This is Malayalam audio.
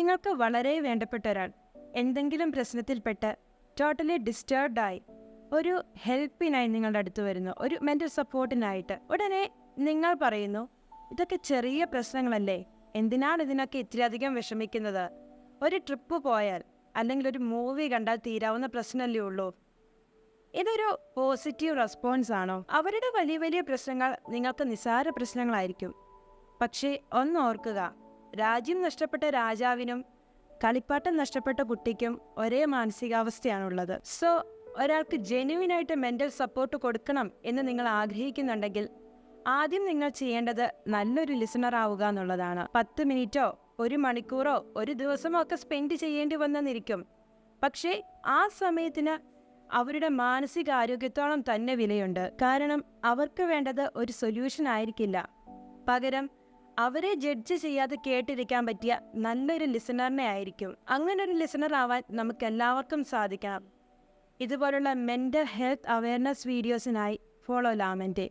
നിങ്ങൾക്ക് വളരെ വേണ്ടപ്പെട്ട ഒരാൾ എന്തെങ്കിലും പ്രശ്നത്തിൽപ്പെട്ട് ടോട്ടലി ഡിസ്റ്റർബ്ഡ് ആയി ഒരു ഹെൽപ്പിനായി നിങ്ങളുടെ അടുത്ത് വരുന്നു. ഒരു മെന്റൽ സപ്പോർട്ടിനായിട്ട് ഉടനെ നിങ്ങൾ പറയുന്നു ഇതൊക്കെ ചെറിയ പ്രശ്നങ്ങളല്ലേ? എന്തിനാണ് ഇതിനൊക്കെ ഇത്രയധികം വിഷമിക്കുന്നത്? ഒരു ട്രിപ്പ് പോയാൽ അല്ലെങ്കിൽ ഒരു മൂവി കണ്ടാൽ തീരാവുന്ന പ്രശ്നമല്ലേ ഉള്ളൂ? ഇതൊരു പോസിറ്റീവ് റെസ്പോൺസ് ആണോ? അവരുടെ വലിയ വലിയ പ്രശ്നങ്ങൾ നിങ്ങൾക്ക് നിസ്സാര പ്രശ്നങ്ങളായിരിക്കും. പക്ഷേ ഒന്ന് ഓർക്കുക രാജ്യം നഷ്ടപ്പെട്ട രാജാവിനും കളിപ്പാട്ടം നഷ്ടപ്പെട്ട കുട്ടിക്കും ഒരേ മാനസികാവസ്ഥയാണുള്ളത്. സോ ഒരാൾക്ക് ജെന്യുവിനായിട്ട് മെന്റൽ സപ്പോർട്ട് കൊടുക്കണം എന്ന് നിങ്ങൾ ആഗ്രഹിക്കുന്നുണ്ടെങ്കിൽ ആദ്യം നിങ്ങൾ ചെയ്യേണ്ടത് നല്ലൊരു ലിസണർ ആവുക എന്നുള്ളതാണ്. പത്ത് മിനിറ്റോ ഒരു മണിക്കൂറോ ഒരു ദിവസമോ ഒക്കെ സ്പെൻഡ് ചെയ്യേണ്ടി വന്നെന്നിരിക്കും. പക്ഷേ ആ സമയത്തിന് അവരുടെ മാനസികാരോഗ്യത്തോളം തന്നെ വിലയുണ്ട്. കാരണം അവർക്ക് വേണ്ടത് ഒരു സൊല്യൂഷൻ ആയിരിക്കില്ല. പകരം അവരെ ജഡ്ജ് ചെയ്യാതെ കേട്ടിരിക്കാൻ പറ്റിയ നല്ലൊരു ലിസണറിനെ ആയിരിക്കും. അങ്ങനെ ഒരു ലിസണർ ആവാൻ നമുക്ക് എല്ലാവർക്കും സാധിക്കണം. ഇതുപോലുള്ള മെന്റൽ ഹെൽത്ത് അവയർനെസ് വീഡിയോസിനായി ഫോളോ ലാമന്റെ.